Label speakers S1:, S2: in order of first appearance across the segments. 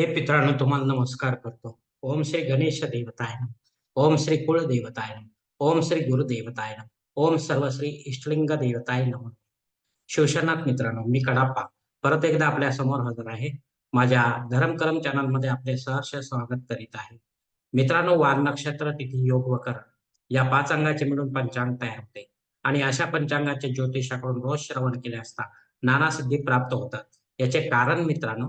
S1: हे पितरांनो तुम्हाला नमस्कार करतो. ओम श्री गणेश देवताय ओम श्री कुळ देवताय ओम श्री गुरुदेवताय ओम सर्व श्री इष्टलिंग देवताय नम. शिवशनाथ मित्रांनो मी कडाप्पा. परत एकदा आपल्यासमोर हजर आहे. माझ्या धर्मकरम चॅनलमध्ये आपले सहर्ष स्वागत करीत आहे. मित्रांनो वार नक्षत्र तिथी योग व करण या पाच अंगाचे मिळून पंचांग तयार होते. आणि अशा पंचांगाचे ज्योतिषाकडून रोज श्रवण केले असता नाना सिद्धी प्राप्त होतात. याचे कारण मित्रांनो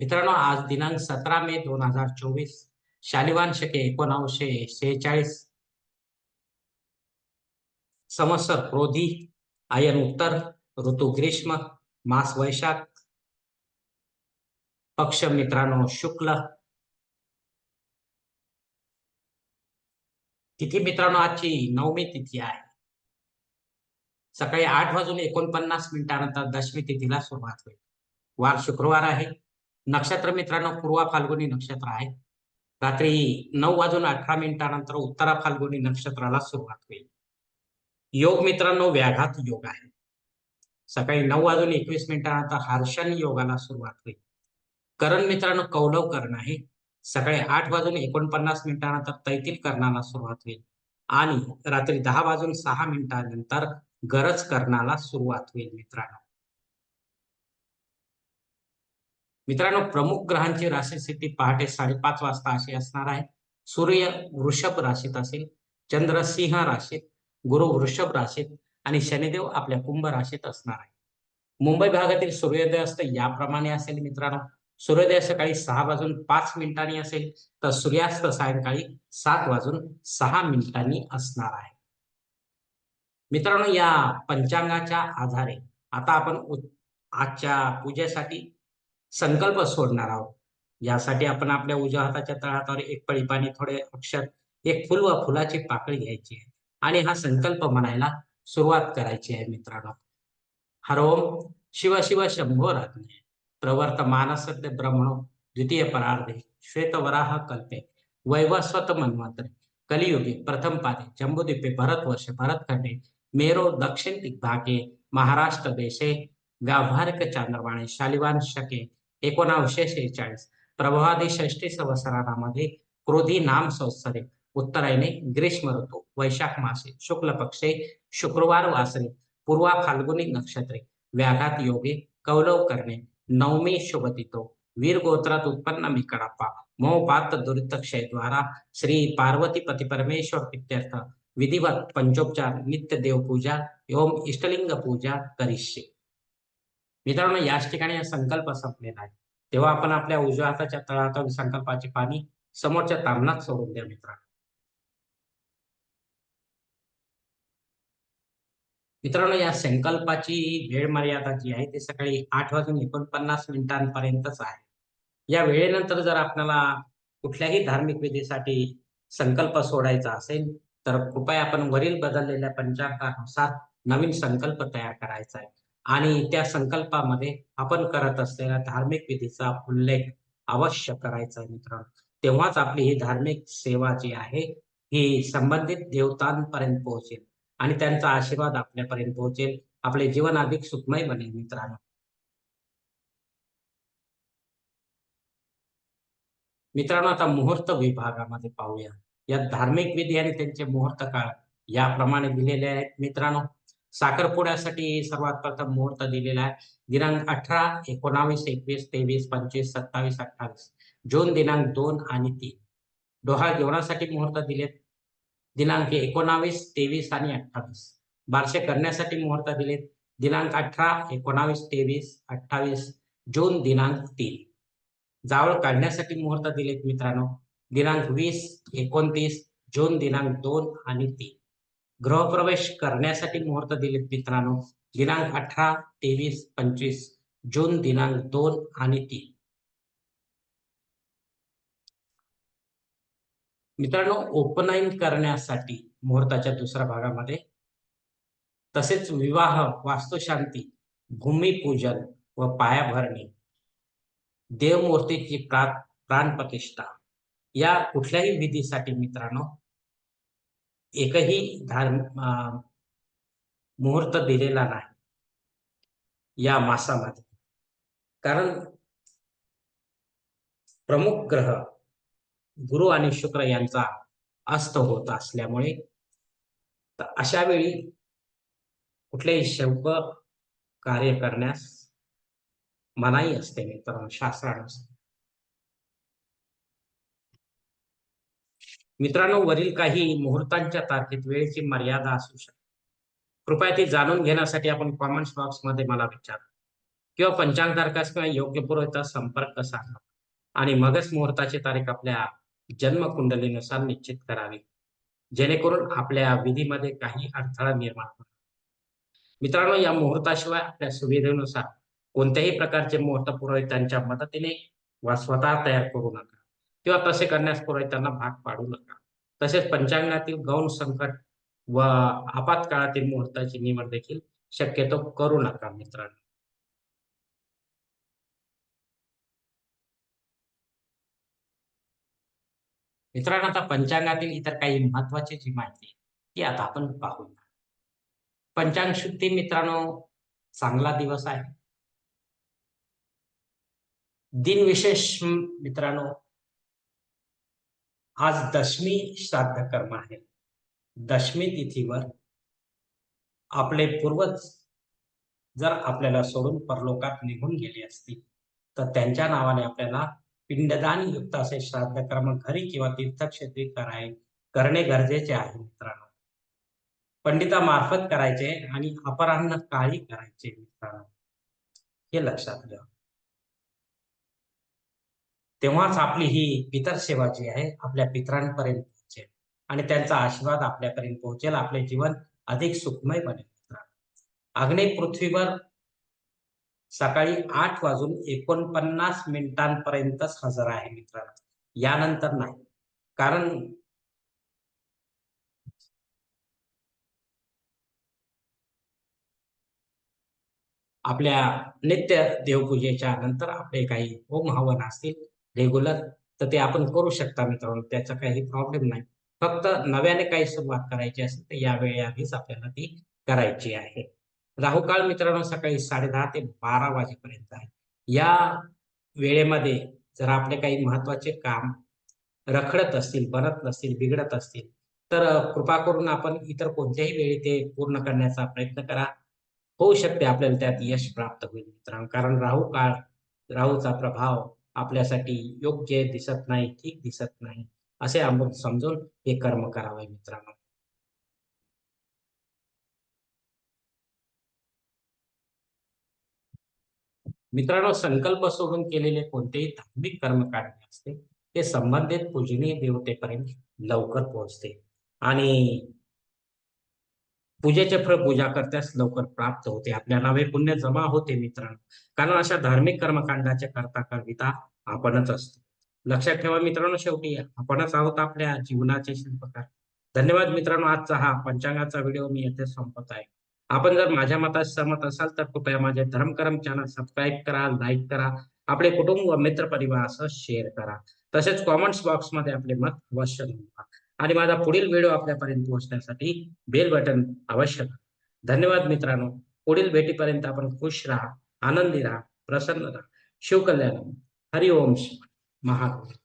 S1: मित्रांनो आज दिनांक सतरा मे दोन हजार चोवीस. शालिवान शके एकोणावीसशे शेहेचाळीस. संवत्सर क्रोधी आयन उत्तर ऋतू ग्रीष्म मास वैशाख. पक्ष मित्रांनो शुक्ल. तिथी मित्रांनो आजची नवमी तिथी आहे. सकाळी आठ वाजून एकोणपन्नास मिनिटानंतर दशमी तिथीला सुरुवात होईल. वार शुक्रवार आहे. नक्षत्र मित्रांनो पूर्वा फाल्गुनी नक्षत्र आहे. रात्री नऊ वाजून अठरा मिनिटानंतर उत्तरा फाल्गुनी नक्षत्राला सुरुवात होईल. योग मित्रांनो व्याघात योग आहे. सकाळी नऊ वाजून एकवीस मिनिटानंतर हर्षण योगाला सुरुवात होईल. करण मित्रांनो कौलव करण आहे. सकाळी आठ वाजून एकोणपन्नास मिनिटानंतर तैतील कर्णाला सुरुवात होईल. आणि रात्री दहा वाजून सहा मिनिटानंतर गरज करणाला सुरुवात होईल मित्रांनो. मित्रांनो प्रमुख ग्रहांची राशीस्थिती पहाटे साडेपाच वाजता अशी असणार आहे. सूर्य वृषभ राशीत असेल चंद्र सिंह राशीत गुरु वृषभ राशीत आणि शनिदेव आपल्या कुंभ राशीत असणार आहे. मुंबई भागातील सूर्योदय असतं याप्रमाणे असेल मित्रांनो. सूर्योदय सकाळी सहा वाजून पाच मिनिटांनी असेल तर सूर्यास्त सायंकाळी सात वाजून सहा मिनिटांनी असणार आहे. मित्रांनो या पंचांगाच्या आधारे आता आपण आजच्या पूजेसाठी संकल्प सोडणार आहोत. यासाठी आपण आपल्या उजव्या हाताच्या तळहातावर एक पळी पाणी थोडे अक्षर एक फुल व फुलाची पाकळी घ्यायची आहे. आणि हा संकल्प म्हणायला सुरुवात करायची आहे मित्रांनो. हरोम शिव शिव शंभो राज्ञे प्रवर्त मानसद्य ब्रह्मणो द्वितीय परार्धे. श्वेतवराह कल्पे. वैवस्वत मन्वंतरे. कलियुगे प्रथम पादे. जम्बूद्वीपे भरतवर्ष भरतखंडे मेरो दक्षिण दिग्भागे. महाराष्ट्र देशे. व्यावहारिक चांद्रवाणे शालिवान शके. एकोणावीसशे शेहेचाळीस प्रभावादी षष्टी संवत्सरामध्ये क्रोधी नाम संवत्सरे. उत्तरायणे ग्रीष्म ऋतू वैशाख मासे शुक्ल पक्षे शुक्रवार वासरे पूर्वा फाल्गुनी नक्षत्रे. व्याघात योगे कौलव करणे नवमी शुभतितो वीर गोत्रात उत्पन्न मी कडाप्पा मोपात दुरित क्षयद्वारा श्री पार्वती पती परमेश्वर इत्यर्थ विधिवत पंचोपचार नित्य देवपूजा ओम इष्टलिंग पूजा करिष्ये. मित्रांनो याच ठिकाणी संकल्प संपलेला आहे. तेव्हा आपण आपल्या उजव्या हाताच्या तळहातावर संकल्पाचे पाणी समोरच्या तामणात सोडून द्या मित्रांनो. मित्रांनो या संकल्पाची वेळ मर्यादा जी आहे ती सकाळी आठ वाजून एकोणपन्नास मिनिटांपर्यंतच आहे. या वेळेनंतर जर आपल्याला कुठल्याही धार्मिक विधीसाठी संकल्प सोडायचा असेल तर कृपया आपण वरील बदललेल्या पंचांगानुसार नवीन संकल्प तयार करायचा आहे. आणि त्या संकल्पामध्ये आपण करत असलेल्या धार्मिक विधीचा उल्लेख अवश्य करायचा मित्रांनो. तेव्हाच आपली ही धार्मिक सेवा जी आहे ही संबंधित देवतांपर्यंत पोहोचेल आणि त्यांचा आशीर्वाद आपल्यापर्यंत पोहोचेल. आपले जीवन अधिक सुखमय बनेल मित्रांनो. मित्रांनो आता मुहूर्त विभागामध्ये पाहूया. या धार्मिक विधी आणि त्यांचे मुहूर्त काळ याप्रमाणे दिलेले आहेत मित्रांनो. साखरपुड्यासाठी सर्वात प्रथम मुहूर्त दिलेला आहे. दिनांक अठरा एकोणावीस एकवीस तेवीस पंचवीस सत्तावीस अठ्ठावीस. जून दिनांक दोन आणि तीन. डोहा जेवणासाठी मुहूर्त दिलेत. दिनांक एकोणावीस तेवीस आणि अठ्ठावीस. बारसे करण्यासाठी मुहूर्त दिलेत. दिनांक अठरा एकोणावीस तेवीस अठ्ठावीस. जून दिनांक तीन. जावळ काढण्यासाठी मुहूर्त दिलेत मित्रांनो. दिनांक वीस एकोणतीस. जून दिनांक दोन आणि तीन. गृहप्रवेश करण्यासाठी मुहूर्त दिलेत मित्रांनो. दिनांक अठरा तेवीस पंचवीस जून दिनांक दोन आणि तीन. मित्रांनो ओपनाईन करण्यासाठी मुहूर्ताच्या दुसऱ्या भागामध्ये तसेच विवाह वास्तुशांती भूमिपूजन व पायाभरणी देवमूर्तीची प्रा प्राणप्रतिष्ठा या कुठल्याही विधीसाठी मित्रांनो एकही धार्म मुहूर्त दिलेला नाही या मासामध्ये. कारण प्रमुख ग्रह गुरु आणि शुक्र यांचा अस्त होत असल्यामुळे अशा वेळी कुठलेही शुभ कार्य करण्यास मनाई असते मित्रांनो शास्त्रानुसार. मित्रांनो वरील काही मुहूर्तांच्या तारखेत वेळेची मर्यादा असू शकते. कृपया ती जाणून घेण्यासाठी आपण कॉमेंट्स बॉक्समध्ये मला विचार. किंवा पंचांग तारखास किंवा योग्य पुरोहिता संपर्क साधा. आणि मगच मुहूर्ताची तारीख आपल्या जन्मकुंडलीनुसार निश्चित करावी. जेणेकरून आपल्या विधीमध्ये काही अडथळा निर्माण होणार मित्रांनो या मुहूर्ताशिवाय आपल्या सुविधेनुसार कोणत्याही प्रकारचे मुहूर्त पुरोहितांच्या मदतीने वा स्वतः तयार करू नका. किंवा तसे करण्यास पुरोहितांना भाग पाडू नका. तसेच पंचांगातील गौण संकट व आपत्काळातील मुहूर्ताची निवड देखील शक्यतो करू नका मित्रांनो. मित्रांनो आता पंचांगातील इतर काही महत्वाची जी माहिती ती आता आपण पाहूया. पंचांग शुद्धी मित्रांनो चांगला दिवस आहे. दिन विशेष मित्रांनो आज दशमी श्राद्ध कर्म आहे. दशमी तिथीवर आपले पूर्वज जर आपल्याला सोडून परलोकात निघून गेले असतील तर त्यांच्या नावाने आपल्याला पिंडदान युक्त असे श्राद्ध कर्म घरी किंवा तीर्थक्षेत्री कराय करणे गरजेचे आहे मित्रांनो. पंडितामार्फत करायचे आणि अपराह्न काळी करायचे मित्रांनो. हे लक्षात घ्या. तेव्हाच आपली ही पितर सेवा जी आहे आपल्या पित्रांपर्यंत पोहोचेल. आणि त्यांचा आशीर्वाद आपल्यापर्यंत पोहोचेल. आपले जीवन अधिक सुखमय बनेल. मित्रांनो पृथ्वीवर सकाळी आठ वाजून एकोणपन्नास मिनिटांपर्यंतच हजर आहे मित्रांनो. यानंतर नाही. कारण आपल्या नित्य देवपूजेच्या नंतर आपले काही होम हवन असतील रेग्युलर तर ते आपण करू शकता मित्रांनो त्याचा काही प्रॉब्लेम नाही. फक्त नव्याने काही सुरुवात करायची असेल तर यावेळी आधीच आपल्याला ती करायची आहे. राहू काळ मित्रांनो सकाळी साडे दहा ते बारा वाजेपर्यंत आहे. या वेळेमध्ये जर आपले काही महत्त्वाचे काम रखडत असतील बनत नसतील बिघडत असतील तर कृपा करून आपण इतर कोणत्याही वेळी ते पूर्ण करण्याचा प्रयत्न करा. होऊ शकते आपल्याला त्यात यश प्राप्त होईल मित्रांनो कारण राहू काळ राहूचा प्रभाव आपल्यासाठी योग्य दिसत नाही ठीक दिसत नाही असे आपण समजून हे कर्म करावे मित्रांनो. मित्रांनो संकल्प सोडून केलेले कोणतेही धार्मिक कर्म काढणे असते ते संबंधित पूजनीय देवतेपर्यंत लवकर पोहोचते. आणि पूजेचे फळ पूजा करत्यास लवकर प्राप्त होते. आपल्या नावे पुण्य जमा होते मित्रांनो. कारण अशा धार्मिक कर्मकांडाचे करता कविता आपणच असतो. लक्षात ठेवा मित्रांनो शेवटी आपणच आहोत आपल्या जीवनाचे शिल्पकार. धन्यवाद मित्रांनो आजचा हा पंचांगाचा व्हिडिओ मी येथे संपत आहे. आपण जर माझ्या मतात सहमत असाल तर कृपया माझे धर्मकर्म चॅनल सबस्क्राईब करा लाईक करा आपले कुटुंब व मित्र असं शेअर करा. तसेच कॉमेंट्स बॉक्समध्ये आपले मत अवश्य नोंदवा. आणि माझा पुढील व्हिडिओ आपल्यापर्यंत पोहोचण्यासाठी बेल बटन अवश्य धन्यवाद मित्रांनो. पुढील भेटीपर्यंत आपण खुश राहा आनंदी राहा प्रसन्न राहा. शिवकल्याण. हरिओम महादेव